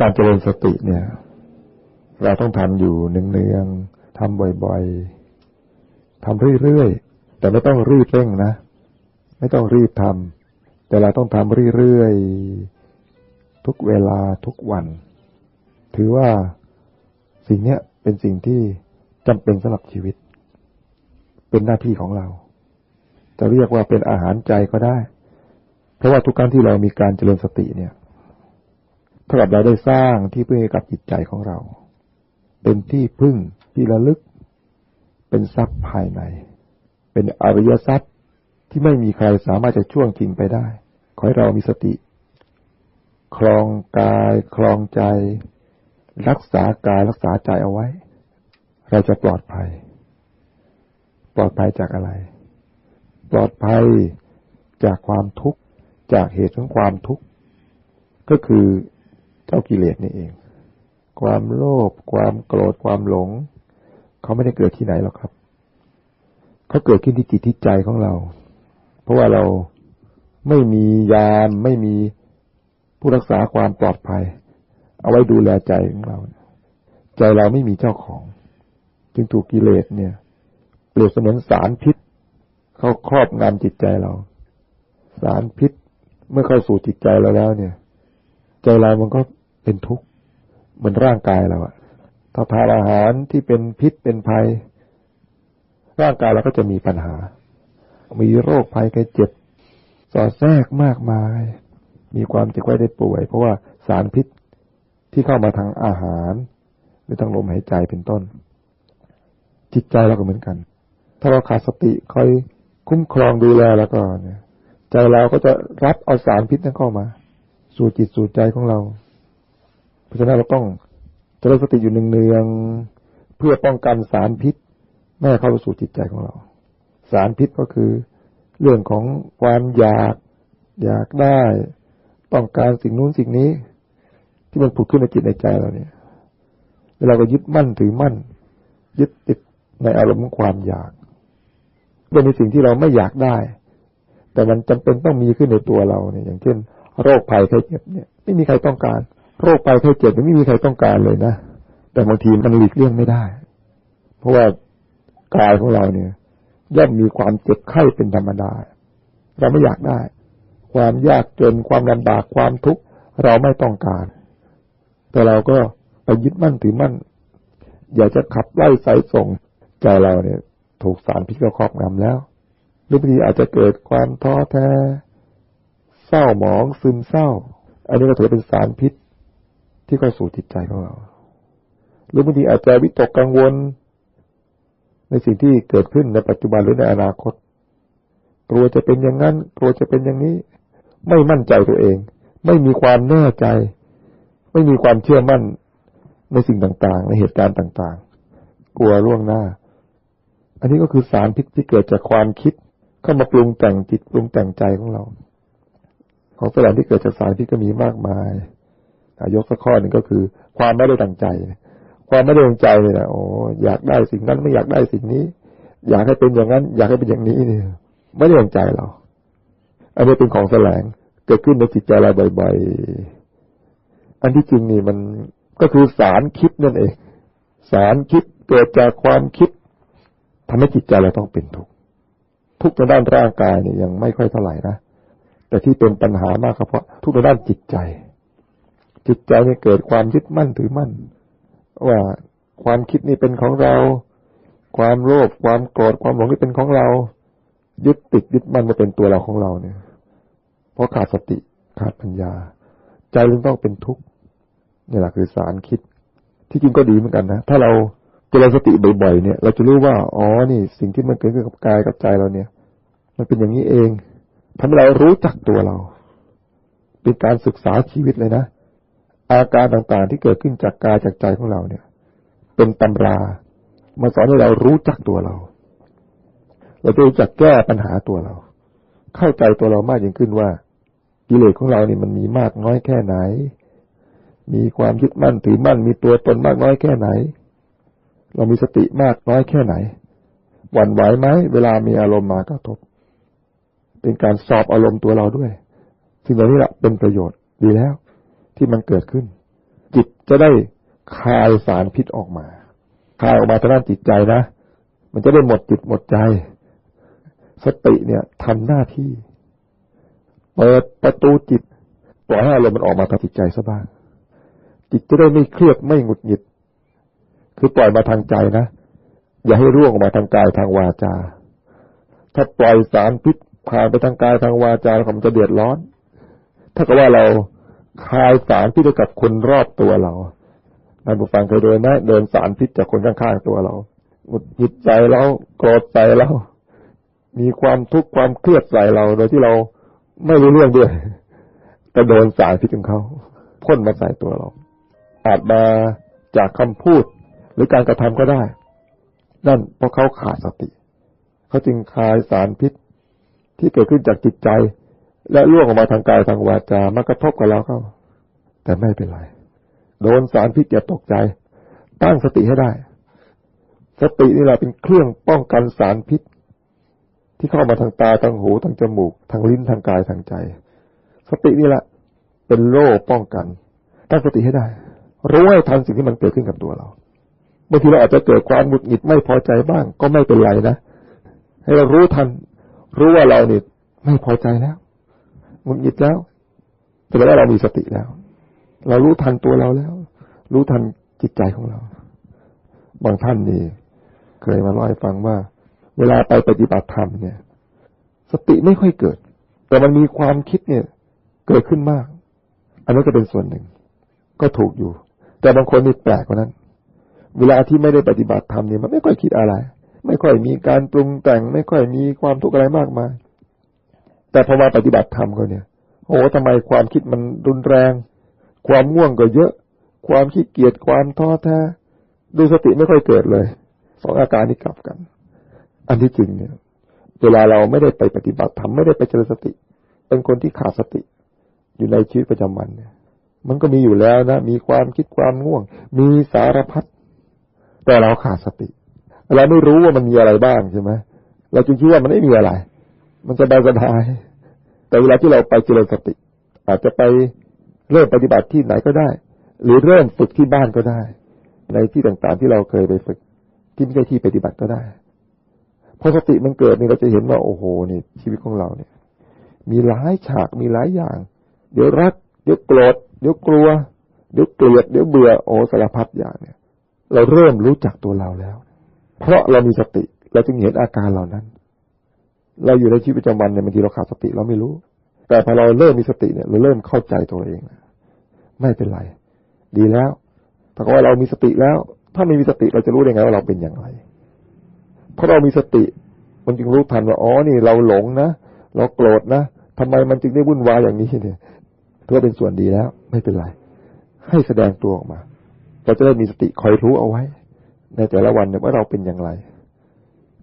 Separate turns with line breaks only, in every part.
การเจริญสติเนี่ย เราต้องทำอยู่เนืองๆทำบ่อยๆทำเรื่อยๆ แต่ไม่ต้องรีบเร่งนะ ไม่ต้องรีบทำแต่เราต้องทำเรื่อยๆ ทุกเวลาทุกวัน ถือว่าสิ่งนี้เป็นสิ่งที่จำเป็นสำหรับชีวิต เป็นหน้าที่ของเรา จะเรียกว่าเป็นอาหารใจก็ได้ เพราะว่าทุกครั้งที่เรามีการเจริญสติเนี่ย เท่ากับเราได้สร้างที่พึ่งให้กับจิตใจของเรา เป็นที่พึ่งที่ระลึก เป็นทรัพย์ภายใน เป็นอริยทรัพย์ที่ไม่มีใครสามารถจะช่วงชิงไปได้ ขอให้เรามีสติ คลองกายคลองใจ รักษากายรักษาใจเอาไว้ เราจะปลอดภัย ปลอดภัยจากอะไร ปลอดภัยจากความทุกข์ จากเหตุของความทุกข์ ก็คือ เจ้ากิเลสนี่เอง ความโลภความโกรธความหลง เขาไม่ได้เกิดที่ไหนหรอกครับ เขาเกิดขึ้นที่จิตที่ใจของเรา เพราะว่าเราไม่มียามไม่มีผู้รักษาความปลอดภัย เอาไว้ดูแลใจของเรา ใจเราไม่มีเจ้าของ จึงถูกกิเลสเนี่ย เปรียบเสมือนสารพิษ เข้าครอบงำจิตใจเรา สารพิษเมื่อเข้าสู่จิตใจเราแล้วเนี่ย ใจเรามันก็ เป็นทุกข์เหมือนร่างกายเราอะถ้าทานอาหารที่เป็นพิษเป็นภัย ร่างกายเราก็จะมีปัญหา มีโรคภัยไข้เจ็บ สอดแทรกมากมาย มีความเจ็บไข้ได้ป่วย เพราะว่าสารพิษที่เข้ามาทางอาหาร หรือทางลมหายใจเป็นต้น จิตใจเราก็เหมือนกัน ถ้าเราขาดสติคอยคุ้มครองดูแลแล้วก็เนี่ย ใจเราก็จะรับเอาสารพิษนั้นเข้ามา สู่จิตสู่ใจของเรา เพราะฉะนั้นเราต้องเจริญสติอยู่เนืองๆเพื่อป้องกันสารพิษไม่ให้เข้าสู่จิตใจของเรา สารพิษก็คือ เรื่องของความอยากอยากได้ ต้องการสิ่งนู้นสิ่งนี้ ที่มันผุดขึ้นในจิตในใจเราเนี่ยเราก็ยึดมั่นถือมั่น ยึดติดในอารมณ์ของความอยากเป็นในสิ่งที่เราไม่อยากได้ แต่มันจำเป็นต้องมีขึ้นในตัวเราเนี่ย อย่างเช่น โรคภัยไข้เจ็บเนี่ย ไม่มีใครต้องการ โรคภัยไข้เจ็บไม่มีใครต้องการเลยนะ แต่บางทีมันหลีกเลี่ยงไม่ได้ เพราะว่ากายของเราเนี่ย ย่อมมีความเจ็บไข้เป็นธรรมดา เราไม่อยากได้ ความยากจนความลำบากความทุกข์เราไม่ต้องการ แต่เราก็ไปยึดมั่นถือมั่น อยากจะขับไล่สายส่งใจเราเนี่ย ถูกสารพิษครอบงำแล้วหรือบางทีอาจจะเกิดความท้อแท้ เศร้าหมองซึมเศร้า อันนี้ก็ถือเป็นสารพิษ ที่เข้าสู่จิตใจของเรา หรือบางทีอาจจะวิตกกังวล ในสิ่งที่เกิดขึ้นในปัจจุบันหรือในอนาคต กลัวจะเป็นอย่างนั้น กลัวจะเป็นอย่างนี้ ไม่มั่นใจตัวเอง ไม่มีความแน่ใจ ไม่มีความเชื่อมั่นในสิ่งต่างๆ ในเหตุการณ์ต่างๆ กลัวล่วงหน้า อันนี้ก็คือสารพิษที่เกิดจากความคิด เข้ามาปรุงแต่งจิตปรุงแต่งใจของเรา ของสลารที่เกิดจากสารพิษก็มีมากมาย ยกสักข้อหนึ่งก็คือ ความไม่ได้ตั้งใจ ความไม่ได้ตั้งใจเลยนะโอ้อยากได้สิ่งนั้นไม่อยากได้สิ่งนี้ อยากให้เป็นอย่างนั้น อยากให้เป็นอย่างนี้เนี่ยไม่ได้ตั้งใจเรา อันนี้เป็นของแสลงเกิดขึ้นในจิตใจเราบ่อยๆอันที่จริงนี่มันก็คือสารคิดนั่นเอง สารคิดเกิดจากความคิดทำให้จิตใจเราต้องเป็นทุกข์ทุกข์ในด้านร่างกายเนี่ยยังไม่ค่อยเท่าไหร่นะแต่ที่เป็นปัญหามากก็เพราะทุกข์ในด้านจิตใจ จิตใจเนี่เกิดความยึดมั่นถือมั่น ว่าความคิดนี่เป็นของเรา ความโลภความโกรธความหลงนี่เป็นของเรา ยึดติดยึดมั่นมาเป็นตัวเราของเราเนี่ย เพราะขาดสติขาดปัญญา ใจจึงต้องเป็นทุกข์นี่แหละคือสารคิด ที่จริงก็ดีเหมือนกันนะถ้าเราเจริญสติบ่อยๆเนี่ย เราจะรู้ว่าอ๋อนี่สิ่งที่มันเกิดขึ้นกับกายกับใจเราเนี่ย มันเป็นอย่างนี้เองทำให้เรารู้จักตัวเรา เป็นการศึกษาชีวิตเลยนะ อาการต่างๆ ที่เกิดขึ้นจากกายจากใจของเราเนี่ย เป็นตำรามาสอนให้เรารู้จักตัวเรา เราจะรู้จักแก้ปัญหาตัวเรา เข้าใจตัวเรามากยิ่งขึ้นว่ากิเลสของเราเนี่ยมันมีมากน้อยแค่ไหน มีความยึดมั่นถือมั่นมีตัวตนมากน้อยแค่ไหน เรามีสติมากน้อยแค่ไหน หวั่นไหวไหมเวลามีอารมณ์มากระทบ เป็นการสอบอารมณ์ตัวเราด้วย สิ่งเหล่านี้แหละเป็นประโยชน์ดีแล้ว ที่มันเกิดขึ้น จิตจะได้คายสารพิษออกมาคายออกมาทางด้านจิตใจนะ มันจะได้หมดจิตหมดใจ สติเนี่ยทำหน้าที่ เปิดประตูจิตปล่อยให้อารมณ์มันออกมาทางจิตใจซะบ้าง จิตจะได้ไม่เครียดไม่หงุดหงิด คือปล่อยมาทางใจนะ อย่าให้ร่วงออกมาทางกายทางวาจา ถ้าปล่อยสารพิษผ่านไปทางกายทางวาจาแล้วมันจะเดือดร้อน ถ้ากับว่าเรา คายสารพิษกับคนรอบตัวเราท่านผู้ฟังเคยโดนไหมเดินสารพิษจากคนข้างๆตัวเราหงุดหงิดใจเราโกรธใจเรามีความทุกข์ความเครียดใส่เรา โดยที่เราไม่รู้เรื่องด้วยแต่โดนสารพิษของเขาพ่นมาใส่ตัวเรา อาจมาจากคำพูดหรือการกระทำก็ได้ นั่นเพราะเขาขาดสติ เขาจึงคายสารพิษที่เกิดขึ้นจากจิตใจ และล่วงออกมาทางกายทางวาจามากระทบกับเราเข้า แต่ไม่เป็นไร โดนสารพิษอย่าตกใจ ตั้งสติให้ได้ สตินี่แหละเป็นเครื่องป้องกันสารพิษ ที่เข้ามาทางตาทางหูทางจมูก ทางลิ้นทางกายทางใจ สตินี่แหละเป็นโล่ป้องกัน ตั้งสติให้ได้ รู้ให้ทันสิ่งที่มันเกิดขึ้นกับตัวเราบางทีเราอาจจะเกิดความหงุดหงิดไม่พอใจบ้าง ก็ไม่เป็นไรนะให้เรารู้ทัน รู้ว่าเราเนี่ยไม่พอใจแล้ว งุดหงิดแล้ว แต่ว่าเรามีสติแล้ว เรารู้ทันตัวเราแล้ว รู้ทันจิตใจของเรา บางท่านนี่ เคยมาเล่าให้ฟังว่า เวลาไปปฏิบัติธรรมเนี่ย สติไม่ค่อยเกิด แต่มันมีความคิดเนี่ย เกิดขึ้นมาก อันนั้นก็เป็นส่วนหนึ่ง ก็ถูกอยู่ แต่บางคนนี่แปลกกว่านั้น เวลาที่ไม่ได้ปฏิบัติธรรมเนี่ยมันไม่ค่อยคิดอะไร ไม่ค่อยมีการปรุงแต่ง ไม่ค่อยมีความทุกข์อะไรมากมาย แต่พอมาปฏิบัติธรรมก็เนี่ย โอ้ทำไมความคิดมันรุนแรง ความง่วงก็เยอะ ความขี้เกียจความท้อแท้ ดูสติไม่ค่อยเกิดเลยสองอาการนี้กลับกัน อันที่จริงเนี่ย เวลาเราไม่ได้ไปปฏิบัติธรรมไม่ได้ไปเจริญสติ เป็นคนที่ขาดสติ อยู่ในชีวิตประจำวันเนี่ย มันก็มีอยู่แล้วนะ มีความคิดความง่วง มีสารพัดแต่เราขาดสติ เราไม่รู้ว่ามันมีอะไรบ้างใช่ไหมเราจึงคิดว่ามันไม่มีอะไร มันจะได้สบาย แต่เวลาที่เราไปเจริญสติ อาจจะไปเริ่มปฏิบัติที่ไหนก็ได้ หรือเริ่มฝึกที่บ้านก็ได้ ในที่ต่างๆที่เราเคยไปฝึก ที่ไม่ใช่ที่ปฏิบัติก็ได้พอสติมันเกิดนี่เราจะเห็นว่าโอ้โหนี่ชีวิตของเราเนี่ย มีหลายฉากมีหลายอย่าง เดี๋ยวรัก เดี๋ยวโกรธเดี๋ยวกลัว เดี๋ยวเกลียดเดี๋ยวเบื่อโอ้สารพัดอย่างเนี่ย เราเริ่มรู้จักตัวเราแล้ว เพราะเรามีสติเราจึงเห็นอาการเหล่านั้น เราอยู่ในชีวิตประจำวันเนี่ยบางทีเราขาดสติเราไม่รู้ แต่พอเราเริ่มมีสติเนี่ยเราเริ่มเข้าใจตัวเอง ไม่เป็นไร ดีแล้วถ้าว่าเรามีสติแล้ว ถ้าไม่มีสติเราจะรู้ได้ไงว่าเราเป็นอย่างไร เพราะเรามีสติ มันจึงรู้ทันว่าอ๋อนี่เราหลงนะเราโกรธนะทำไมมันจึงได้วุ่นวายอย่างนี้เนี่ยเพื่อเป็นส่วนดีแล้ว ไม่เป็นไร ให้แสดงตัวออกมาเราจะได้มีสติคอยรู้เอาไว้ ในแต่ละวันเนี่ยว่าเราเป็นอย่างไร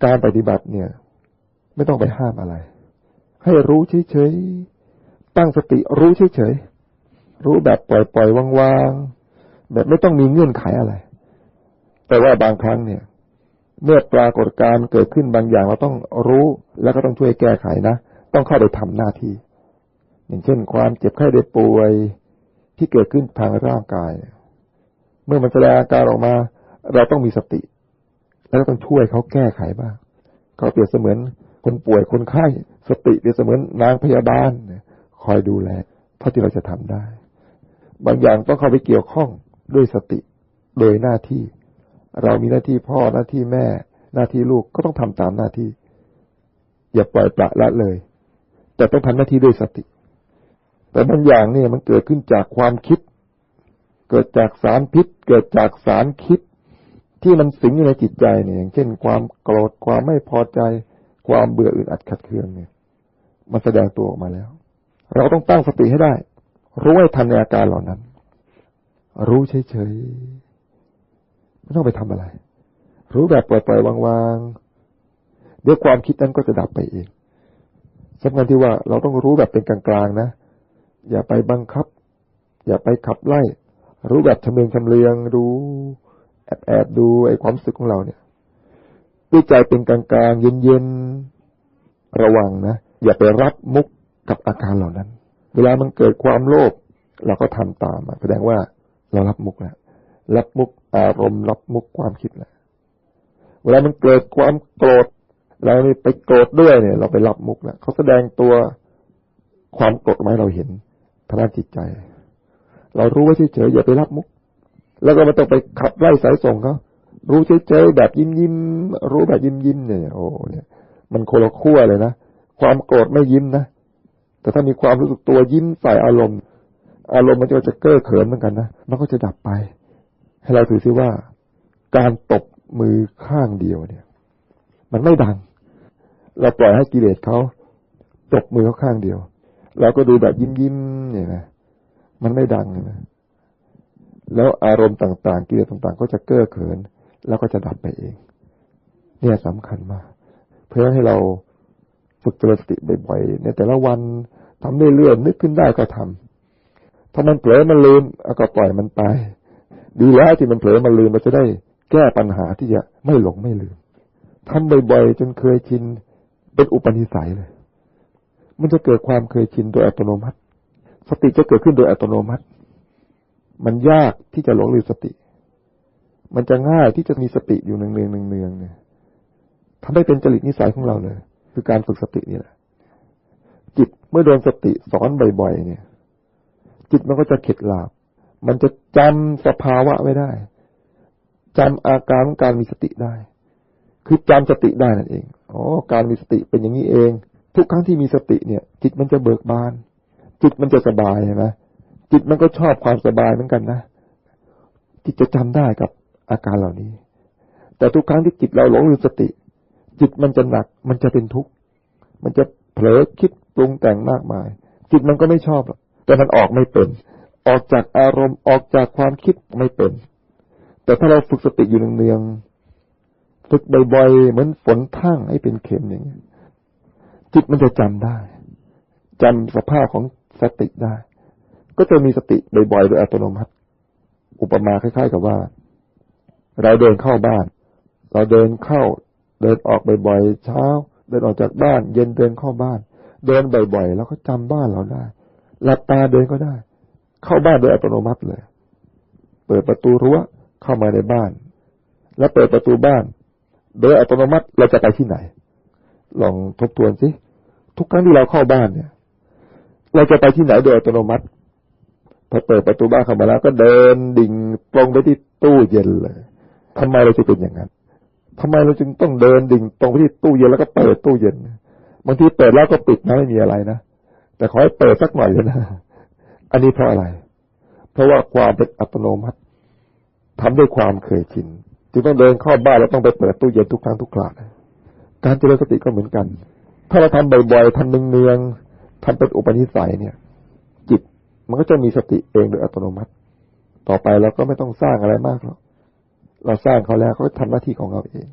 การปฏิบัติเนี่ย ไม่ต้องไปห้ามอะไร ให้รู้เฉยๆตั้งสติรู้เฉยๆรู้แบบปล่อยๆว่างๆแบบไม่ต้องมีเงื่อนไขอะไร แต่ว่าบางครั้งเนี่ย เมื่อปรากฏการเกิดขึ้นบางอย่างเราต้องรู้แล้วก็ต้องช่วยแก้ไขนะต้องเข้าไปทำหน้าที่ อย่างเช่น ความเจ็บไข้ได้ป่วยที่เกิดขึ้นทางร่างกาย เมื่อมันแสดงอาการออกมา เราต้องมีสติ แล้วก็ต้องช่วยเขาแก้ไขบ้างเขาเปรียบเสมือน คนป่วยคนไข้สติเปรียบเสมือนนางพยาบาลคอยดูแลเท่าที่เราจะทำได้ บางอย่างต้องเข้าไปเกี่ยวข้องด้วยสติโดยหน้าที่ เรามีหน้าที่พ่อหน้าที่แม่ หน้าที่ลูกก็ต้องทำตามหน้าที่ อย่าปล่อยปละละเลย แต่ต้องทำหน้าที่ด้วยสติ แต่บางอย่างเนี่ยมันเกิดขึ้นจากความคิด เกิดจากสารพิษ เกิดจากสารคิดที่มันสิงอยู่ในจิตใจเนี่ยอย่างเช่น ความโกรธความไม่พอใจ ความเบื่ออึดอัดขัดเคืองเนี่ย มันแสดงตัวออกมาแล้ว เราต้องตั้งสติให้ได้ รู้ให้ทันในอาการเหล่านั้น รู้เฉยๆไม่ต้องไปทำอะไร รู้แบบปล่อยๆวางๆเดี๋ยวความคิดนั้นก็จะดับไปเองสำคัญที่ว่าเราต้องรู้แบบเป็นกลางๆนะ อย่าไปบังคับ อย่าไปขับไล่ รู้แบบชำเลืองชำเลืองดู แอบแอบดูไอ้ความสึกของเราเนี่ย ด้วยใจเป็นกลางๆเย็นๆระวังนะอย่าไปรับมุกกับอาการเหล่านั้น เวลามันเกิดความโลภเราก็ทำตามแสดงว่าเรารับมุกแล้วรับมุกอารมณ์ รับมุกความคิดแล้วเวลามันเกิดความโกรธเรานี่ไปโกรธด้วยเนี่ย เราไปรับมุกแล้วเขาแสดงตัวความโกรธมาให้เราเห็นทางด้านจิตใจ เรารู้ว่าเฉยๆอย่าไปรับมุก แล้วก็ไม่ต้องไปขับไล่สายส่งเขา รู้เฉยๆแบบยิ้มยิ้มรู้แบบยิ้มยิ้มเนี่ยโอ้เนี่ย มันโคละขั้วเลยนะความโกรธไม่ยิ้มนะแต่ถ้ามีความรู้สึกตัวยิ้มใส่อารมณ์ อารมณ์มันก็จะเก้อเขินเหมือนกันนะมันก็จะดับไป ให้เราถือซิว่า การตบมือข้างเดียวเนี่ย มันไม่ดัง เราปล่อยให้กิเลสเขาตบมือเขาข้างเดียวเราก็ดูแบบยิ้มยิ้มเนี่ยนะมันไม่ดังนะแล้วอารมณ์ต่างๆกิเลสต่างๆ ก็จะเก้อเขิน แล้วก็จะดับไปเอง เนี่ยสำคัญมาก เพื่อให้เราฝึกเจริญสติบ่อยๆในแต่ละวันทำเรื่อยๆนึกขึ้นได้ก็ทำถ้ามันเผลอมันลืมก็ปล่อยมันไป ดีแล้วที่มันเผลอมันลืมเราจะได้แก้ปัญหาที่จะไม่หลงไม่ลืมทำบ่อยๆจนเคยชินเป็นอุปนิสัยเลย มันจะเกิดความเคยชินโดยอัตโนมัติ สติจะเกิดขึ้นโดยอัตโนมัติ มันยากที่จะหลงลืมสติ มันจะง่ายที่จะมีสติอยู่เนืองๆเนืองๆเนี่ยทำให้เป็นจริตนิสัยของเราเลย คือการฝึกสตินี่แหละ จิตเมื่อโดนสติสอนบ่อยๆเนี่ย จิตมันก็จะเข็ดหลาบ มันจะจำสภาวะไว้ได้จำอาการของการมีสติได้ คือจำสติได้นั่นเองอ๋อการมีสติเป็นอย่างนี้เอง ทุกครั้งที่มีสติเนี่ย จิตมันจะเบิกบาน จิตมันจะสบายใช่ไหมจิตมันก็ชอบความสบายเหมือนกันนะจิตจะจำได้กับ อาการเหล่านี้ แต่ทุกครั้งที่จิตเราหลงลืมสติ จิตมันจะหนัก มันจะเป็นทุกข์ มันจะเผลอคิดปรุงแต่งมากมาย จิตมันก็ไม่ชอบแต่มันออกไม่เป็น ออกจากอารมณ์ออกจากความคิดไม่เป็น แต่ถ้าเราฝึกสติอยู่เนืองๆฝึกบ่อยๆเหมือนฝนทั่งให้เป็นเข็มอย่างนี้จิตมันจะจำได้จำสภาพของสติได้ ก็จะมีสติบ่อยๆโดยอัตโนมัติ อุปมาคล้าย ๆ กับว่า เราเดินเข้าบ้าน เราเดินเข้า เดินออกบ่อยๆเช้า เดินออกจากบ้าน เย็นเดินเข้าบ้าน เดินบ่อยๆแล้วก็จำบ้านเราได้หลับตาเดินก็ได้ เข้าบ้านโดยอัตโนมัติเลย เปิดประตูรั้วเข้ามาในบ้าน แล้วเปิดประตูบ้าน โดยอัตโนมัติเราจะไปที่ไหน ลองทบทวนสิทุกครั้งที่เราเข้าบ้านเนี่ย เราจะไปที่ไหนโดยอัตโนมัติพอเปิดประตูบ้านเข้ามาแล้วก็เดินดิ่งตรงไปที่ตู้เย็นเลย ทำไมเราจะเป็นอย่างนั้นทำไมเราจึงต้องเดินดิ่งตรงไปที่ตู้เย็นแล้วก็เปิดตู้เย็นบางทีเปิดแล้วก็ปิดนะไม่มีอะไรนะแต่ขอให้เปิดสักหน่อยเลยนะอันนี้เพราะอะไร เพราะว่าความเป็นอัตโนมัติทำด้วยความเคยชินจึงต้องเดินเข้าบ้านแล้วต้องไปเปิดตู้เย็นทุกครั้งทุกคราการเจริญสติก็เหมือนกัน ถ้าเราทำบ่อยๆทำเนืองๆทำเป็นอุปนิสัยเนี่ย จิตมันก็จะมีสติเองโดยอัตโนมัติ ต่อไปเราก็ไม่ต้องสร้างอะไรมากหรอก เราสร้างเขาแล้วเขาทำหน้าที่ของเราเอง